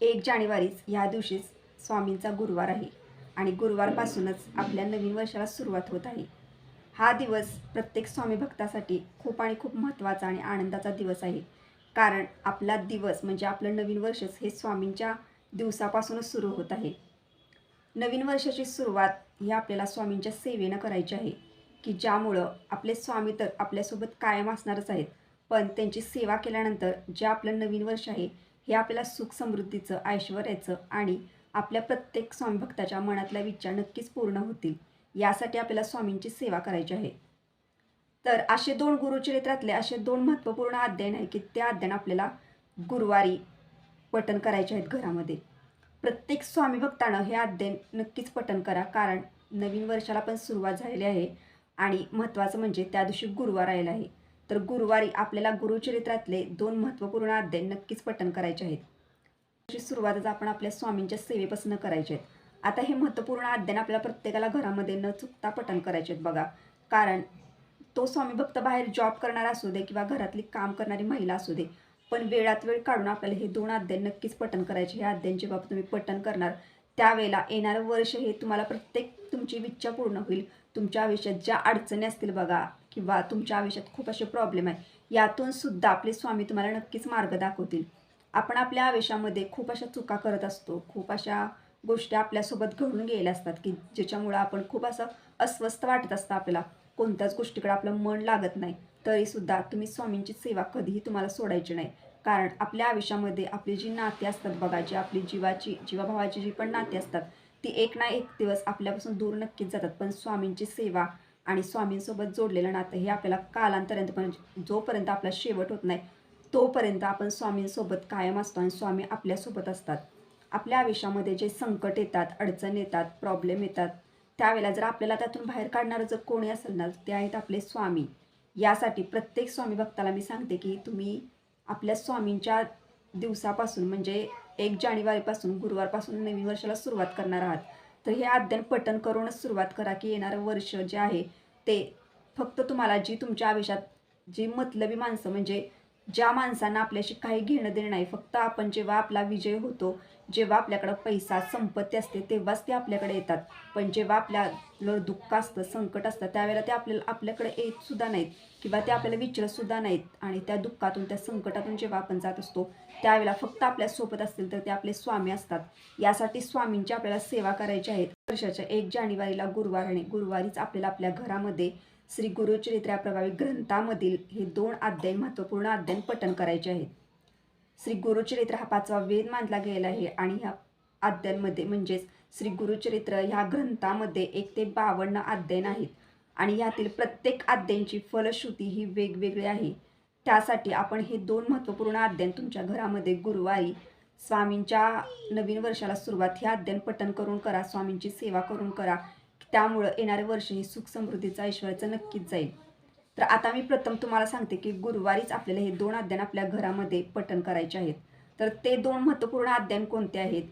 एक जानेवारीच ह्या दिवशीच स्वामींचा गुरुवार आहे आणि गुरुवारपासूनच आपल्या नवीन वर्षाला सुरुवात होत आहे. हा दिवस प्रत्येक स्वामी भक्तासाठी खूप आणि खूप महत्त्वाचा आणि आनंदाचा दिवस आहे. कारण आपला दिवस म्हणजे आपलं नवीन वर्षच हे स्वामींच्या दिवसापासूनच सुरू होत आहे. नवीन वर्षाची सुरुवात ही आपल्याला स्वामींच्या सेवेनं करायची आहे. की ज्यामुळं आपले स्वामी तर आपल्यासोबत कायम असणारच आहेत. पण त्यांची सेवा केल्यानंतर जे आपलं नवीन वर्ष आहे हे आपल्याला सुख समृद्धीचं ऐश्वर्याचं आणि आपल्या प्रत्येक स्वामी भक्ताच्या मनातल्या विचार नक्कीच पूर्ण होतील. यासाठी आपल्याला स्वामींची सेवा करायची आहे. तर असे दोन गुरुचरित्रातले असे दोन महत्त्वपूर्ण अध्ययन आहे की त्या अध्ययन आपल्याला गुरुवारी पठन करायचे आहेत घरामध्ये. प्रत्येक स्वामी भक्तानं हे अध्ययन नक्कीच पठन करा कारण नवीन वर्षाला पण सुरुवात झालेली आहे आणि महत्त्वाचं म्हणजे त्या दिवशी गुरुवार आलेला आहे. तर गुरुवारी आपल्याला गुरुचरित्रातले दोन महत्त्वपूर्ण अध्याय नक्कीच पठन करायचे आहेत. अशी सुरुवातच आपण आपल्या स्वामींच्या सेवेपासून करायचे आहेत. आता हे महत्त्वपूर्ण अध्ययन आपल्याला प्रत्येकाला घरामध्ये न चुकता पठन करायचे आहेत बघा. कारण तो स्वामी भक्त बाहेर जॉब करणारा असू दे किंवा घरातली काम करणारी महिला असू दे पण वेळात वेळ काढून आपल्याला हे दोन अध्ययन नक्कीच पठन करायचे. हे अध्ययन जेव्हा तुम्ही पठन करणार. त्यावेळेला येणारं वर्ष हे तुम्हाला प्रत्येक तुमची इच्छा पूर्ण होईल. तुमच्या आयुष्यात ज्या अडचणी असतील बघा किंवा तुमच्या आयुष्यात खूप असे प्रॉब्लेम आहे यातून सुद्धा आपले स्वामी तुम्हाला नक्कीच मार्ग दाखवतील. आपण आपल्या आयुष्यामध्ये खूप अशा चुका करत असतो. खूप अशा गोष्टी आपल्यासोबत घडून गेल्या असतात की ज्याच्यामुळं आपण खूप असं अस्वस्थ वाटत असतं आपल्याला. कोणत्याच गोष्टीकडे आपलं मन लागत नाही. तरीसुद्धा तुम्ही स्वामींची सेवा कधीही तुम्हाला सोडायची नाही. कारण आपल्या आयुष्यामध्ये आपली जी नाती असतात बघा जी आपली जीवाची जीवाभावाची जी पण नाती असतात ती एक ना एक दिवस आपल्यापासून दूर नक्कीच जातात. पण स्वामींची सेवा आणि स्वामींसोबत जोडलेलं नातं हे आपल्याला कालांतर्यंत म्हणजे जोपर्यंत आपला शेवट होत नाही तोपर्यंत आपण स्वामींसोबत कायम असतो आणि स्वामी आपल्यासोबत असतात. आपल्या आयुष्यामध्ये जे संकट येतात अडचण येतात प्रॉब्लेम येतात त्यावेळेला जर आपल्याला त्यातून बाहेर काढणारं जर कोणी असेल ना ते आहेत आपले स्वामी. यासाठी प्रत्येक स्वामी भक्ताला मी सांगते की तुम्ही आपल्या स्वामींच्या दिवसापासून म्हणजे एक जानेवारीपासून गुरुवारपासून नवीन वर्षाला सुरुवात करणार आहात. तर हे अध्ययन पठण करूनच सुरुवात करा की येणारं वर्ष जे आहे ते फक्त तुम्हाला जी तुमच्या आयुष्यात जी मतलबी माणसं म्हणजे ज्या माणसांना आपल्याशी काही घेणं देणं नाही फक्त आपण जेव्हा आपला विजय होतो जेव्हा आपल्याकडं पैसा संपत्ती असते तेव्हाच ते आपल्याकडे येतात. पण जेव्हा आपल्याला दुःख असतं संकट असतं त्यावेळेला ते आपल्याला आपल्याकडे येत सुद्धा नाहीत. किंवा ते आपल्याला विचारतसुद्धा नाहीत. आणि त्या दुःखातून त्या संकटातून जेव्हा आपण जात असतो त्यावेळेला फक्त आपल्यासोबत असतील तर ते आपले स्वामी असतात. यासाठी स्वामींची आपल्याला सेवा करायची आहे. वर्षाच्या एक जानेवारीला गुरुवार आणि गुरुवारीच आपल्याला आपल्या घरामध्ये श्री गुरुचरित्रा प्रभावी ग्रंथामधील हे दोन अध्याय महत्त्वपूर्ण अध्ययन पठन करायचे आहेत. श्री गुरुचरित्र हा पाचवा वेद मानला गेला आहे आणि ह्या अध्यायांमध्ये म्हणजेच श्री गुरुचरित्र ह्या ग्रंथामध्ये एक ते बावन्न अध्ययन आहेत आणि यातील प्रत्येक अध्यायांची फलश्रुती ही वेगवेगळी आहे. त्यासाठी आपण हे दोन महत्त्वपूर्ण अध्ययन तुमच्या घरामध्ये गुरुवारी स्वामींच्या नवीन वर्षाला सुरुवात हे अध्ययन पठन करून करा स्वामींची सेवा करून करा. त्यामुळं येणारे वर्ष ही सुख समृद्धीचं ऐश्वर्याचं नक्कीच जाईल. तर आता मी प्रथम तुम्हाला सांगते की गुरुवारीच आपल्याला हे दोन अध्ययन आपल्या घरामध्ये पठन करायचे आहेत. तर ते दोन महत्त्वपूर्ण अध्ययन कोणते आहेत?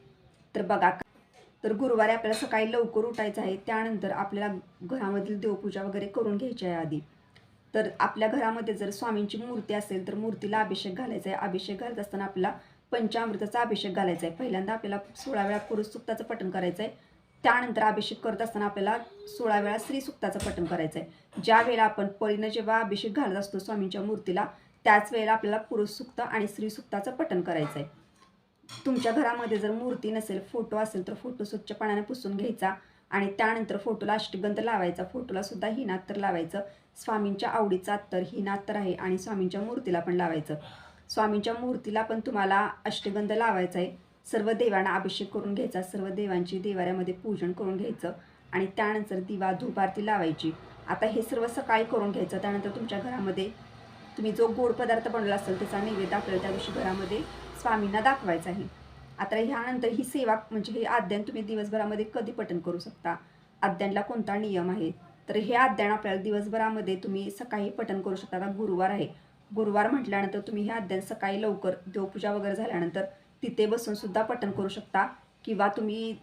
तर बघा तर गुरुवारी आपल्याला सकाळी लवकर उठायचं आहे. त्यानंतर आपल्याला घरामधील देवपूजा वगैरे करून घ्यायची आहे आधी. तर आपल्या घरामध्ये जर स्वामींची मूर्ती असेल तर मूर्तीला अभिषेक घालायचा आहे. अभिषेक घालत असताना आपल्याला पंचामृताचा अभिषेक घालायचा आहे. पहिल्यांदा आपल्याला सोळा वेळा पुरुष सुक्ताचं पठण करायचं आहे. त्यानंतर अभिषेक करत असताना आपल्याला सोळा वेळा श्री सुक्ताचं पठण करायचं आहे. ज्या वेळेला आपण पळीनं जेव्हा अभिषेक घालत असतो स्वामींच्या मूर्तीला त्याच वेळेला आपल्याला पुरुष सुक्त आणि स्त्री सुक्ताचं पठण करायचं आहे. तुमच्या घरामध्ये जर मूर्ती नसेल फोटो असेल तर फोटो स्वच्छ पाण्याने पुसून घ्यायचा आणि त्यानंतर फोटोला अष्टगंध लावायचा. फोटोला सुद्धा ही लावायचं. स्वामींच्या आवडीचा अत्तर ही आहे आणि स्वामींच्या मूर्तीला पण लावायचं. स्वामींच्या मूर्तीला पण तुम्हाला अष्टगंध लावायचा आहे. सर्व देवांना अभिषेक करून घ्यायचा सर्व देवांची देवाऱ्यामध्ये पूजन करून घ्यायचं आणि त्यानंतर दिवा धूप आरती लावायची. आता हे सर्व सकाळी करून घ्यायचं. त्यानंतर तुमच्या घरामध्ये तुम्ही जो गोड पदार्थ बनवला असेल त्याचा नैवेद्य आपल्याला त्या दिवशी घरामध्ये स्वामींना दाखवायचं आहे आता ह्यानंतर ही सेवा म्हणजे हे अध्ययन तुम्ही दिवसभरामध्ये कधी पठण करू शकता? अध्ययनला कोणता नियम आहे? तर हे अध्ययन आपल्याला दिवसभरामध्ये तुम्ही सकाळी पठण करू शकता. आता गुरुवार आहे. गुरुवार म्हटल्यानंतर तुम्ही हे अध्ययन सकाळी लवकर देवपूजा वगैरे झाल्यानंतर तिथे बसून सुद्धा पठण करू शकता किंवा तुम्ही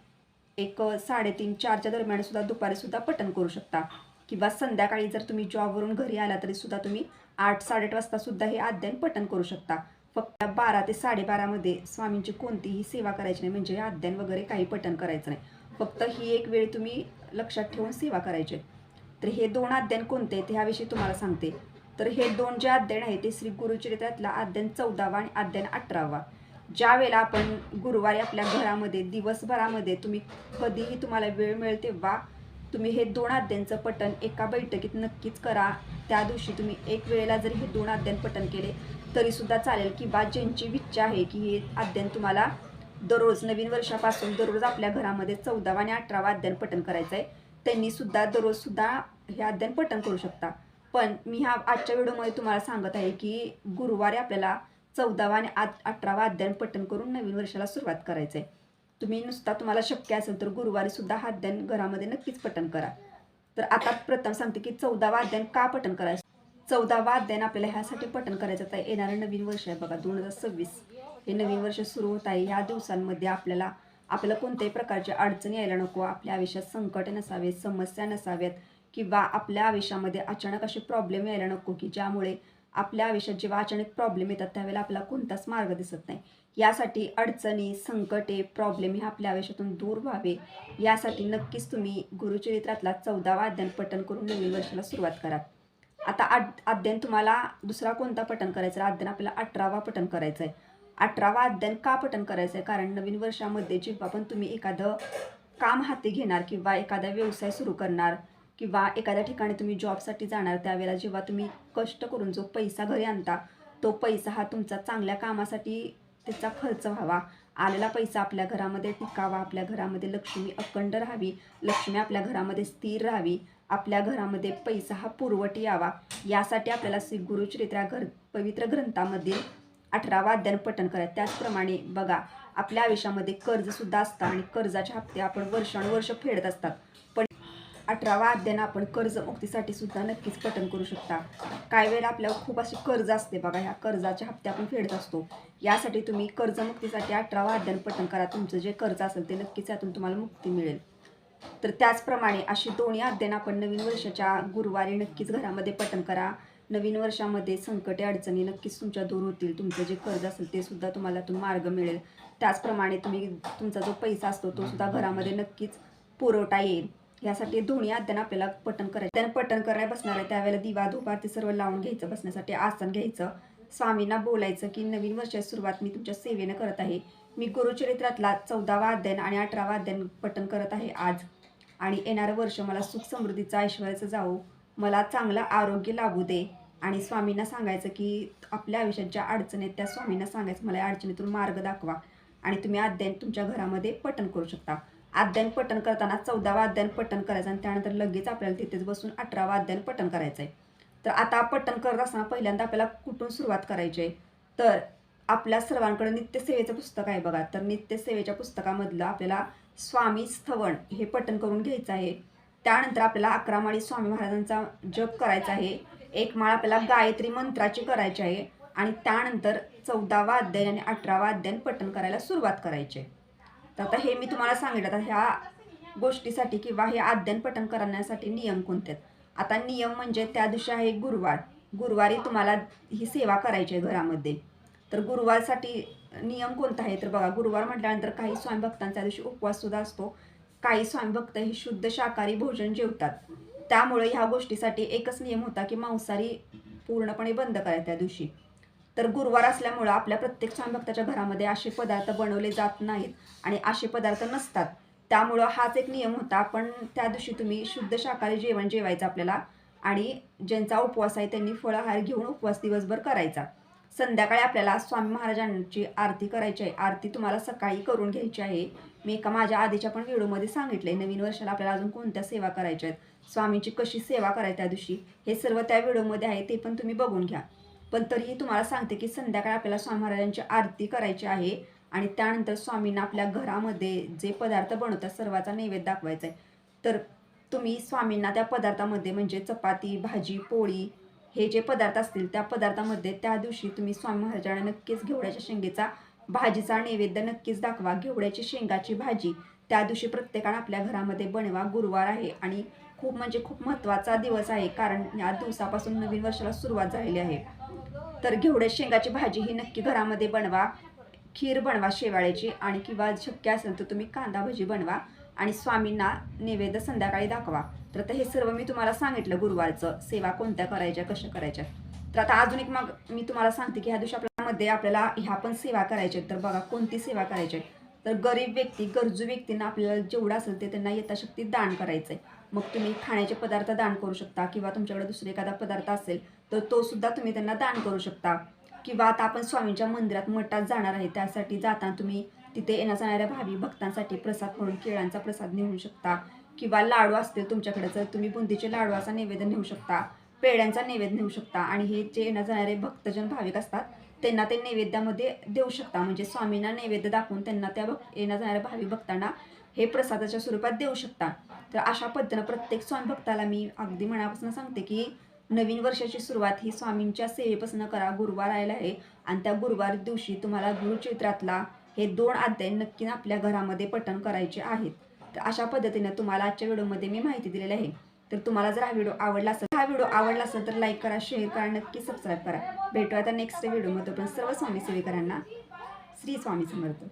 एक साडेतीन चारच्या दरम्यान सुद्धा दुपारी सुद्धा पठण करू शकता. किंवा संध्याकाळी जर तुम्ही जॉबवरून घरी आला तरी सुद्धा तुम्ही आठ साडेआठ वाजता सुद्धा हे अध्ययन पठण करू शकता. फक्त बारा ते साडेबारामध्ये स्वामींची कोणतीही सेवा करायची नाही. म्हणजे अध्ययन वगैरे काही पठण करायचं नाही. फक्त ही एक वेळ तुम्ही लक्षात ठेवून सेवा करायची. आहे. तर हे दोन अध्ययन कोणते आहेत ह्याविषयी तुम्हाला सांगते. तर हे दोन जे अध्ययन आहे ते श्री गुरुचरित्रातला अध्ययन चौदावा आणि अध्ययन अठरावा. ज्या वेळेला आपण गुरुवारी आपल्या घरामध्ये दिवसभरामध्ये तुम्ही कधीही तुम्हाला वेळ मिळेल तेव्हा तुम्ही हे दोन अध्ययनचं पठण एका बैठकीत नक्कीच करा. त्या दिवशी तुम्ही एक वेळेला जरी हे दोन अध्ययन पठण केले तरीसुद्धा चालेल. किंवा ज्यांची इच्छा आहे की हे अध्ययन तुम्हाला दररोज नवीन वर्षापासून दररोज आपल्या घरामध्ये चौदावा आणि अठरावा अध्ययन पठण करायचं आहे त्यांनी सुद्धा हे अध्ययन पठण करू शकता. पण मी ह्या आजच्या व्हिडिओमध्ये तुम्हाला सांगत आहे की गुरुवारी आपल्याला चौदावा आणि आठ अठरावा अध्ययन पठण करून नवीन वर्षाला सुरुवात करायचं आहे तुम्ही नुसता तुम्हाला शक्य असेल तर गुरुवारी सुद्धा हा अध्ययन घरामध्ये नक्कीच पठण करा. तर आता प्रथम सांगते की चौदावा अध्ययन का पठण करायचं? चौदावा अध्ययन आपल्याला ह्यासाठी पठण करायचं आहे. येणारं नवीन वर्ष आहे बघा दोन हजार सव्वीस. हे नवीन वर्ष सुरू होत आहे. ह्या दिवसांमध्ये आपल्याला आपल्याला कोणत्याही प्रकारची अडचणी यायला नको. आपल्या आयुष्यात संकट नसावेत समस्या नसाव्यात किंवा आपल्या आयुष्यामध्ये अचानक असे प्रॉब्लेम यायला नको की ज्यामुळे आपल्या आयुष्यात जेव्हा अचानक प्रॉब्लेम येतात त्यावेळेला आपल्याला कोणताच मार्ग दिसत नाही. यासाठी अडचणी संकटे प्रॉब्लेम हे आपल्या आयुष्यातून दूर व्हावे. यासाठी नक्कीच तुम्ही गुरुचरित्रातला चौदावा अध्ययन पठण करून नवीन वर्षाला सुरुवात करा. आता आद अध्ययन तुम्हाला दुसरा कोणता पठण करायचा आहे? अध्ययन आपल्याला अठरावा पठण करायचं आहे अठरावा अध्ययन का पठण करायचं आहे कारण नवीन वर्षामध्ये जेव्हा पण तुम्ही एखादं काम हाती घेणार किंवा एखादा व्यवसाय सुरू करणार किंवा एखाद्या ठिकाणी तुम्ही जॉबसाठी जाणार त्यावेळेला जेव्हा तुम्ही कष्ट करून जो पैसा घरी आणता तो पैसा हा तुमचा चांगल्या कामासाठी त्याचा खर्च व्हावा. आलेला पैसा आपल्या घरामध्ये टिकावा आपल्या घरामध्ये लक्ष्मी अखंड राहावी लक्ष्मी आपल्या घरामध्ये स्थिर राहावी. आपल्या घरामध्ये पैसा हा पुरवठ यावा. यासाठी आपल्याला श्री गुरुचरित्रा घर पवित्र ग्रंथामधील अठरावा अध्ययन पठण करायचं. त्याचप्रमाणे बघा आपल्या आयुष्यामध्ये कर्जसुद्धा असतं आणि कर्जाचे हप्ते आपण वर्षानुवर्ष फेडत असतात. पण अठरावा अध्ययन आपण कर्जमुक्तीसाठी सुद्धा नक्कीच पठण करू शकता. काही वेळेला आपल्याला खूप अशी कर्ज असते बघा ह्या कर्जाचे हप्ते आपण फेडत असतो. यासाठी तुम्ही कर्जमुक्तीसाठी अठरावा अध्ययन पठण करा. तुमचं जे कर्ज असेल ते नक्कीच यातून तुम्हाला मुक्ती मिळेल. तर त्याचप्रमाणे अशी दोन्ही अध्ययन आपण नवीन वर्षाच्या गुरुवारी नक्कीच घरामध्ये पठण करा. नवीन वर्षामध्ये संकटे अडचणी नक्कीच तुमच्या दूर होतील. तुमचं जे कर्ज असेल ते सुद्धा तुम्हाला तुम मार्ग मिळेल. त्याचप्रमाणे तुम्ही तुमचा जो पैसा असतो तो सुद्धा घरामध्ये नक्कीच पुरवठा येईल. यासाठी दोन्ही अध्ययन आपल्याला पठण करायचं. त्यानं पठण करायला बसणार आहे त्यावेळेला दिवा धुपा ते सर्व लावून घ्यायचं बसण्यासाठी आसन घ्यायचं. स्वामींना बोलायचं की नवीन वर्षाची सुरुवात मी तुमच्या सेवेनं करत आहे. मी गुरुचरित्रातला चौदावा अध्ययन आणि अठरावा अध्ययन पठन करत आहे आज. आणि येणारं वर्ष मला सुख समृद्धीचं ऐश्वर्याचं जावो. मला चांगलं आरोग्य लाभू दे. आणि स्वामींना सांगायचं की आपल्या आयुष्यात ज्या अडचणी आहेत त्या स्वामींना सांगायचं मला या अडचणीतून मार्ग दाखवा. आणि तुम्ही अध्ययन तुमच्या घरामध्ये पठण करू शकता. अध्ययन पठण करताना चौदावा अध्ययन पठण करायचं आणि त्यानंतर लगेच आपल्याला तिथेच बसून अठरावा अध्ययन पठण करायचं आहे तर आता पठण करत असताना पहिल्यांदा आपल्याला कुठून सुरुवात करायची आहे? तर आपल्या सर्वांकडे नित्यसेवेचं पुस्तक आहे बघा. तर नित्यसेवेच्या पुस्तकामधलं आपल्याला स्वामी स्थवण हे पठण करून घ्यायचं आहे. त्यानंतर आपल्याला अकरा माळी स्वामी महाराजांचा जप करायचा आहे. एक माळ आपल्याला गायत्री मंत्राची करायची आहे. आणि त्यानंतर चौदावा अध्ययन आणि अठरावा अध्ययन पठण करायला सुरुवात करायची आहे. तर आता हे मी तुम्हाला सांगितलं. आता ह्या गोष्टीसाठी किंवा हे अध्ययन पठण करण्यासाठी नियम कोणते आहेत? आता नियम म्हणजे त्या दिवशी आहे गुरुवार. गुरुवारी तुम्हाला ही सेवा करायची आहे घरामध्ये. तर गुरुवारसाठी नियम कोणता आहे? तर बघा गुरुवार म्हटल्यानंतर काही स्वामी भक्तांच्या दिवशी उपवास सुद्धा असतो. काही स्वामी भक्त हे शुद्ध शाकाहारी भोजन जेवतात. त्यामुळे ह्या गोष्टीसाठी एकच नियम होता की मांसाहारी पूर्णपणे बंद करायला त्या दिवशी. तर गुरुवार असल्यामुळं आपल्या प्रत्येक स्वामी भक्ताच्या घरामध्ये असे पदार्थ बनवले जात नाहीत आणि असे पदार्थ नसतात. त्यामुळं हाच एक नियम होता. पण त्या दिवशी तुम्ही शुद्ध शाकाहारी जेवण जेवायचं आपल्याला आणि ज्यांचा उपवास आहे त्यांनी फळाहार घेऊन उपवास दिवसभर करायचा. संध्याकाळी आपल्याला स्वामी महाराजांची आरती करायची आहे. आरती तुम्हाला सकाळी करून घ्यायची आहे. मी एका माझ्या आधीच्या पण व्हिडिओमध्ये आहे नवीन वर्षाला आपल्याला अजून कोणत्या सेवा करायच्या आहेत? स्वामींची कशी सेवा करायची त्या दिवशी? हे सर्व त्या व्हिडिओमध्ये आहे ते पण तुम्ही बघून घ्या. पण तरीही तुम्हाला सांगते की संध्याकाळी आपल्याला स्वामी महाराजांची आरती करायची आहे आणि त्यानंतर स्वामींना आपल्या घरामध्ये जे पदार्थ बनवतात सर्वाचा नैवेद्य दाखवायचा आहे. तर तुम्ही स्वामींना त्या पदार्थामध्ये म्हणजे चपाती भाजी पोळी हे जे पदार्थ असतील त्या पदार्थामध्ये त्या दिवशी तुम्ही स्वामी महाराजांना नक्कीच घेवड्याच्या शेंगेचा भाजीचा नैवेद्य नक्कीच दाखवा. घेवड्याची शेंगाची भाजी त्या दिवशी प्रत्येकानं आपल्या घरामध्ये बनवा. गुरुवार आहे आणि खूप म्हणजे खूप महत्त्वाचा दिवस आहे कारण या दिवसापासून नवीन वर्षाला सुरुवात झालेली आहे. तर घेवड्या शेंगाची भाजी ही नक्की घरामध्ये बनवा. खीर बनवा शेवाळ्याची आणि किंवा शक्य असेल तर तुम्ही कांदा भजी बनवा. आणि स्वामींना नैवेद्य संध्याकाळी दाखवा. तर आता हे सर्व मी तुम्हाला सांगितलं गुरुवारचं. सेवा कोणत्या करायच्या कशा करायच्या? तर आता अजून एक मग मी तुम्हाला सांगते की ह्या दिवशी आपल्यामध्ये आपल्याला ह्या पण सेवा करायच्या आहेत. तर बघा कोणती सेवा करायची आहे? तर गरीब व्यक्ती गरजू व्यक्तींना आपल्याला जेवढं असेल ते त्यांना यथाशक्ती दान करायचं आहे मग तुम्ही खाण्याचे पदार्थ दान करू शकता किंवा तुमच्याकडे दुसरे एखादा पदार्थ असेल तर तो सुद्धा तुम्ही त्यांना दान करू शकता. किंवा आता आपण स्वामींच्या मंदिरात मठात जाणार आहे त्यासाठी जाताना तुम्ही तिथे येण्या जाणाऱ्या भावी भक्तांसाठी प्रसाद म्हणून केळांचा प्रसाद नेऊ शकता. किंवा लाडू असतील तुमच्याकडे तर तुम्ही बुंदीचे लाडू असा नैवेद्य नेऊ शकता. पेड्यांचा नैवेद्य नेऊ शकता. आणि हे जे येण्या जाणारे भक्तजन भाविक असतात त्यांना ते नैवेद्यामध्ये देऊ शकता. म्हणजे स्वामींना नैवेद्य दाखवून त्यांना त्या भक्त येण्या जाणाऱ्या भावी भक्तांना हे प्रसादाच्या स्वरूपात देऊ शकता. तर अशा पद्धतीनं प्रत्येक स्वामी भक्ताला मी अगदी मनापासून सांगते की नवीन वर्षाची सुरुवात ही स्वामींच्या सेवेपासून करा. गुरुवार आलेला आहे आणि त्या गुरुवार दिवशी तुम्हाला गुरुचरित्रातला हे दोन अध्याय नक्की आपल्या घरामध्ये पठण करायचे आहेत. तर अशा पद्धतीने तुम्हाला आजच्या व्हिडिओमध्ये मी माहिती दिलेली आहे. तर तुम्हाला जर हा व्हिडिओ आवडला असेल हा व्हिडिओ आवडला असेल तर लाईक करा शेअर करा नक्की सबस्क्राईब करा. भेटूया आता नेक्स्ट व्हिडिओमध्ये. पण सर्व स्वामी सेवेकरांना श्री स्वामी समर्थ.